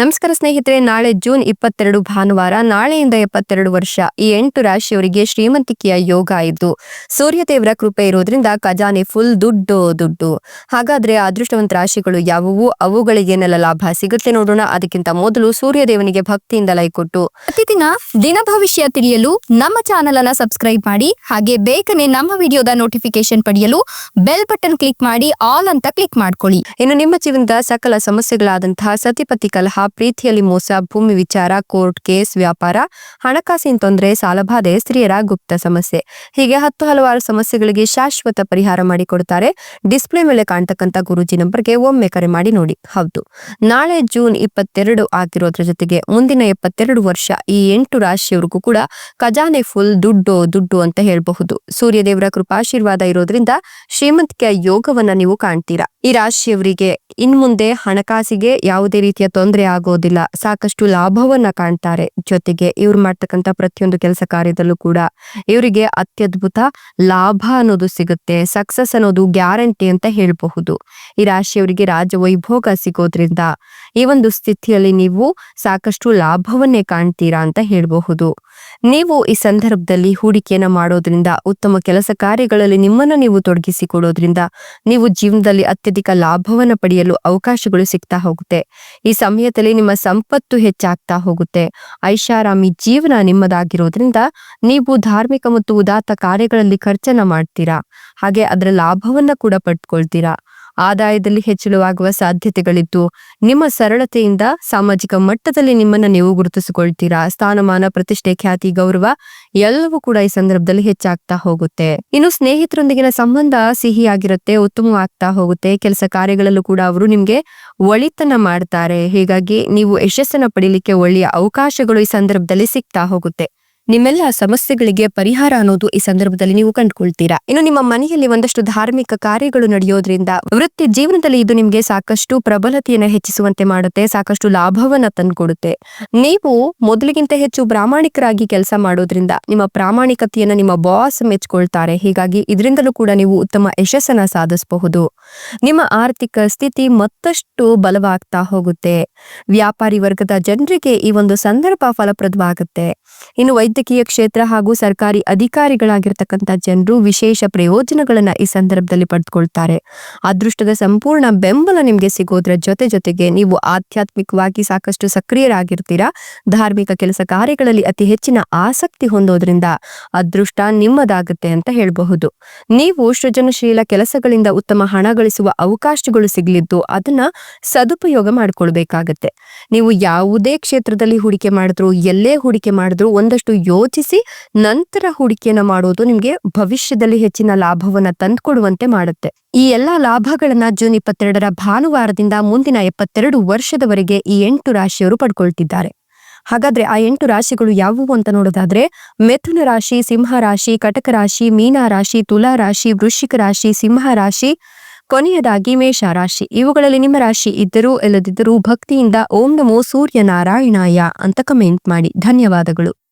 ನಮಸ್ಕಾರ ಸ್ನೇಹಿತರೆ, ನಾಳೆ ಜೂನ್ ಇಪ್ಪತ್ತೆರಡು ಭಾನುವಾರ, ನಾಳೆಯಿಂದ ಎಪ್ಪತ್ತೆರಡು ವರ್ಷ, ಈ ಎಂಟು ರಾಶಿಯವರಿಗೆ ಶ್ರೀಮಂತಿಕೆಯ ಯೋಗ ಇದ್ದು ಸೂರ್ಯದೇವರ ಕೃಪೆ ಇರೋದ್ರಿಂದ ಖಜಾನೆ ಫುಲ್ ದುಡ್ಡು ದುಡ್ಡು. ಹಾಗಾದ್ರೆ ಅದೃಷ್ಟವಂತ ರಾಶಿಗಳು ಯಾವುವು? ಅವುಗಳಿಗೇನೆಲ್ಲ ಲಾಭ ಸಿಗುತ್ತೆ ನೋಡೋಣ. ಅದಕ್ಕಿಂತ ಮೊದಲು ಸೂರ್ಯದೇವನಿಗೆ ಭಕ್ತಿಯಿಂದ ಲೈಕ್ ಕೊಟ್ಟು. ಪ್ರತಿದಿನ ದಿನ ಭವಿಷ್ಯ ತಿಳಿಯಲು ನಮ್ಮ ಚಾನೆಲ್ ಅನ್ನ ಸಬ್ಸ್ಕ್ರೈಬ್ ಮಾಡಿ, ಹಾಗೆ ಬೇಗನೆ ನಮ್ಮ ವಿಡಿಯೋದ ನೋಟಿಫಿಕೇಶನ್ ಪಡೆಯಲು ಬೆಲ್ ಬಟನ್ ಕ್ಲಿಕ್ ಮಾಡಿ ಆಲ್ ಅಂತ ಕ್ಲಿಕ್ ಮಾಡ್ಕೊಳ್ಳಿ. ಇನ್ನು ನಿಮ್ಮ ಜೀವನದ ಸಕಲ ಸಮಸ್ಯೆಗಳಾದಂತಹ ಸತಿಪತಿ ಕಲಹ ಪ್ರೀತಿಯಲ್ಲಿ ಮೋಸ, ಭೂಮಿ ವಿಚಾರ, ಕೋರ್ಟ್ ಕೇಸ್, ವ್ಯಾಪಾರ, ಹಣಕಾಸಿನ ತೊಂದರೆ ಸಾಲಬಾಧೆ ಸ್ತ್ರೀಯರ ಗುಪ್ತ ಸಮಸ್ಯೆ. ಹೀಗೆ ಹತ್ತು ಹಲವಾರು ಸಮಸ್ಯೆಗಳಿಗೆ ಶಾಶ್ವತ ಪರಿಹಾರ ಮಾಡಿಕೊಡುತ್ತಾರೆ. ಡಿಸ್ಪ್ಲೇ ಮೇಲೆ ಕಾಣ್ತಕ್ಕಂಥ ಗುರುಜಿ ನಂಬರ್ಗೆ ಒಮ್ಮೆ ಕರೆ ಮಾಡಿ ನೋಡಿ. ಹೌದು. ನಾಳೆ ಜೂನ್ ಇಪ್ಪತ್ತೆರಡು ಆಗಿರೋದ್ರ ಜೊತೆಗೆ ಮುಂದಿನ ಎಪ್ಪತ್ತೆರಡು ವರ್ಷ ಈ ಎಂಟು ರಾಶಿಯವರಿಗೂ ಕೂಡ ಖಜಾನೆ ಫುಲ್ ದುಡ್ಡು ದುಡ್ಡು ಅಂತ ಹೇಳಬಹುದು. ಸೂರ್ಯದೇವರ ಕೃಪಾಶೀರ್ವಾದ ಇರೋದ್ರಿಂದ ಶ್ರೀಮಂತಿಕೆಯ ಯೋಗವನ್ನ ನೀವು ಕಾಣ್ತೀರಾ. ಈ ರಾಶಿಯವರಿಗೆ ಇನ್ಮುಂದೆ ಹಣಕಾಸಿಗೆ ಯಾವುದೇ ರೀತಿಯ ತೊಂದರೆ ಆಗೋದಿಲ್ಲ. ಸಾಕಷ್ಟು ಲಾಭವನ್ನ ಕಾಣ್ತಾರೆ. ಜೊತೆಗೆ ಇವ್ರು ಮಾಡ್ತಕ್ಕಂಥ ಪ್ರತಿಯೊಂದು ಕೆಲಸ ಕಾರ್ಯದಲ್ಲೂ ಕೂಡ ಇವರಿಗೆ ಅತ್ಯದ್ಭುತ ಲಾಭ ಅನ್ನೋದು ಸಿಗುತ್ತೆ. ಸಕ್ಸಸ್ ಅನ್ನೋದು ಗ್ಯಾರಂಟಿ ಅಂತ ಹೇಳಬಹುದು. ಈ ರಾಶಿಯವರಿಗೆ ರಾಜವೈಭೋಗ ಸಿಗೋದ್ರಿಂದ ಈ ಒಂದು ಸ್ಥಿತಿಯಲ್ಲಿ ನೀವು ಸಾಕಷ್ಟು ಲಾಭವನ್ನೇ ಕಾಣ್ತೀರಾ ಅಂತ ಹೇಳಬಹುದು. ನೀವು ಈ ಸಂದರ್ಭದಲ್ಲಿ ಹೂಡಿಕೆಯನ್ನು ಮಾಡೋದ್ರಿಂದ, ಉತ್ತಮ ಕೆಲಸ ಕಾರ್ಯಗಳಲ್ಲಿ ನಿಮ್ಮನ್ನು ನೀವು ತೊಡಗಿಸಿಕೊಡೋದ್ರಿಂದ ನೀವು ಜೀವನದಲ್ಲಿ ಅತ್ಯಧಿಕ ಲಾಭವನ್ನು ಪಡೆಯಲು ಅವಕಾಶಗಳು ಸಿಗ್ತಾ ಹೋಗುತ್ತೆ. ಈ ಸಮಯದಲ್ಲಿ ನಿಮ್ಮ ಸಂಪತ್ತು ಹೆಚ್ಚಾಗ್ತಾ ಹೋಗುತ್ತೆ. ಐಷಾರಾಮಿ ಜೀವನ ನಿಮ್ಮದಾಗಿರೋದ್ರಿಂದ ನೀವು ಧಾರ್ಮಿಕ ಮತ್ತು ಉದಾತ್ತ ಕಾರ್ಯಗಳಲ್ಲಿ ಖರ್ಚನ್ನ ಮಾಡ್ತೀರಾ. ಹಾಗೆ ಅದರ ಲಾಭವನ್ನ ಕೂಡ ಪಡ್ಕೊಳ್ತೀರಾ. ಆದಾಯದಲ್ಲಿ ಹೆಚ್ಚಳವಾಗುವ ಸಾಧ್ಯತೆಗಳಿದ್ದು, ನಿಮ್ಮ ಸರಳತೆಯಿಂದ ಸಾಮಾಜಿಕ ಮಟ್ಟದಲ್ಲಿ ನಿಮ್ಮನ್ನು ನೀವು ಗುರುತಿಸಿಕೊಳ್ತೀರಾ? ಸ್ಥಾನಮಾನ, ಪ್ರತಿಷ್ಠೆ, ಖ್ಯಾತಿ, ಗೌರವ ಎಲ್ಲವೂ ಕೂಡ ಈ ಸಂದರ್ಭದಲ್ಲಿ ಹೆಚ್ಚಾಗ್ತಾ ಹೋಗುತ್ತೆ. ಇನ್ನು ಸ್ನೇಹಿತರೊಂದಿಗಿನ ಸಂಬಂಧ ಸಿಹಿಯಾಗಿರುತ್ತೆ, ಉತ್ತಮವಾಗ್ತಾ ಹೋಗುತ್ತೆ. ಕೆಲಸ ಕಾರ್ಯಗಳಲ್ಲೂ ಕೂಡ ಅವರು ನಿಮ್ಗೆ ಒಳಿತನ ಮಾಡ್ತಾರೆ. ಹೀಗಾಗಿ ನೀವು ಯಶಸ್ಸನ್ನ ಪಡಿಲಿಕ್ಕೆ ಒಳ್ಳೆಯ ಅವಕಾಶಗಳು ಈ ಸಂದರ್ಭದಲ್ಲಿ ಸಿಗ್ತಾ ಹೋಗುತ್ತೆ. ನಿಮ್ಮೆಲ್ಲ ಸಮಸ್ಯೆಗಳಿಗೆ ಪರಿಹಾರ ಅನ್ನೋದು ಈ ಸಂದರ್ಭದಲ್ಲಿ ನೀವು ಕಂಡುಕೊಳ್ತೀರಾ? ಇನ್ನು ನಿಮ್ಮ ಮನೆಯಲ್ಲಿ ಒಂದಷ್ಟು ಧಾರ್ಮಿಕ ಕಾರ್ಯಗಳು ನಡೆಯೋದ್ರಿಂದ ವೃತ್ತಿ ಜೀವನದಲ್ಲಿ ಇದು ನಿಮಗೆ ಸಾಕಷ್ಟು ಪ್ರಬಲತೆಯನ್ನ ಹೆಚ್ಚಿಸುವಂತೆ ಮಾಡುತ್ತೆ, ಸಾಕಷ್ಟು ಲಾಭವನ್ನ ತಂದುಕೊಡುತ್ತೆ. ನೀವು ಮೊದಲಿಗಿಂತ ಹೆಚ್ಚು ಪ್ರಾಮಾಣಿಕರಾಗಿ ಕೆಲಸ ಮಾಡೋದ್ರಿಂದ ನಿಮ್ಮ ಪ್ರಾಮಾಣಿಕತೆಯನ್ನ ನಿಮ್ಮ ಬಾಸ್ ಮೆಚ್ಕೊಳ್ತಾರೆ. ಹೀಗಾಗಿ ಇದರಿಂದಲೂ ಕೂಡ ನೀವು ಉತ್ತಮ ಯಶಸ್ಸನ್ನ ಸಾಧಿಸಬಹುದು. ನಿಮ್ಮ ಆರ್ಥಿಕ ಸ್ಥಿತಿ ಮತ್ತಷ್ಟು ಬಲವಾಗ್ತಾ ಹೋಗುತ್ತೆ. ವ್ಯಾಪಾರಿ ವರ್ಗದ ಜನರಿಗೆ ಈ ಒಂದು ಸಂದರ್ಭ ಫಲಪ್ರದವಾಗುತ್ತೆ. ಇನ್ನು ವೈದ್ಯಕೀಯ ಕ್ಷೇತ್ರ ಹಾಗೂ ಸರ್ಕಾರಿ ಅಧಿಕಾರಿಗಳಾಗಿರ್ತಕ್ಕಂಥ ಜನರು ವಿಶೇಷ ಪ್ರಯೋಜನಗಳನ್ನ ಈ ಸಂದರ್ಭದಲ್ಲಿ ಪಡೆದುಕೊಳ್ತಾರೆ. ಅದೃಷ್ಟದ ಸಂಪೂರ್ಣ ಬೆಂಬಲ ನಿಮಗೆ ಸಿಗೋದ್ರ ಜೊತೆ ಜೊತೆಗೆ ನೀವು ಆಧ್ಯಾತ್ಮಿಕವಾಗಿ ಸಾಕಷ್ಟು ಸಕ್ರಿಯರಾಗಿರ್ತೀರಾ. ಧಾರ್ಮಿಕ ಕೆಲಸ ಕಾರ್ಯಗಳಲ್ಲಿ ಅತಿ ಹೆಚ್ಚಿನ ಆಸಕ್ತಿ ಹೊಂದೋದ್ರಿಂದ ಅದೃಷ್ಟ ನಿಮ್ಮದಾಗುತ್ತೆ ಅಂತ ಹೇಳಬಹುದು. ನೀವು ಸೃಜನಶೀಲ ಕೆಲಸಗಳಿಂದ ಉತ್ತಮ ಹಣ ಗಳಿಸುವ ಅವಕಾಶಗಳು ಸಿಗಲಿದ್ದು ಅದನ್ನ ಸದುಪಯೋಗ ಮಾಡಿಕೊಳ್ಬೇಕಾಗತ್ತೆ. ನೀವು ಯಾವುದೇ ಕ್ಷೇತ್ರದಲ್ಲಿ ಹೂಡಿಕೆ ಮಾಡಿದ್ರು ಎಲ್ಲೇ ಹೂಡಿಕೆ ಮಾಡಿದ್ರು ಒಂದಷ್ಟು ಯೋಚಿಸಿ ನಂತರ ಹೂಡಿಕೆಯನ್ನ ಮಾಡೋದು ನಿಮ್ಗೆ ಭವಿಷ್ಯದಲ್ಲಿ ಹೆಚ್ಚಿನ ಲಾಭವನ್ನ ತಂದುಕೊಡುವಂತೆ ಮಾಡುತ್ತೆ. ಈ ಎಲ್ಲಾ ಲಾಭಗಳನ್ನ ಜೂನ್ ಇಪ್ಪತ್ತೆರಡರ ಭಾನುವಾರದಿಂದ ಮುಂದಿನ ಎಪ್ಪತ್ತೆರಡು ವರ್ಷದವರೆಗೆ ಈ ಎಂಟು ರಾಶಿಯವರು ಪಡ್ಕೊಳ್ತಿದ್ದಾರೆ. ಹಾಗಾದ್ರೆ ಆ ಎಂಟು ರಾಶಿಗಳು ಯಾವುವು ಅಂತ ನೋಡೋದಾದ್ರೆ, ಮಿಥುನ ರಾಶಿ, ಸಿಂಹ ರಾಶಿ, ಕಟಕ ರಾಶಿ, ಮೀನ ರಾಶಿ, ತುಲಾ ರಾಶಿ, ವೃಶ್ಚಿಕ ರಾಶಿ, ಸಿಂಹ ರಾಶಿ, ಕೊನೆಯದಾಗಿ ಮೇಷ ರಾಶಿ. ಇವುಗಳಲ್ಲಿ ನಿಮ್ಮ ರಾಶಿ ಇದ್ದರೂ ಇಲ್ಲದಿದ್ದರೂ ಭಕ್ತಿಯಿಂದ ಓಂ ನಮೋ ಸೂರ್ಯ ನಾರಾಯಣಾಯ ಅಂತ ಕಮೆಂಟ್ ಮಾಡಿ. ಧನ್ಯವಾದಗಳು.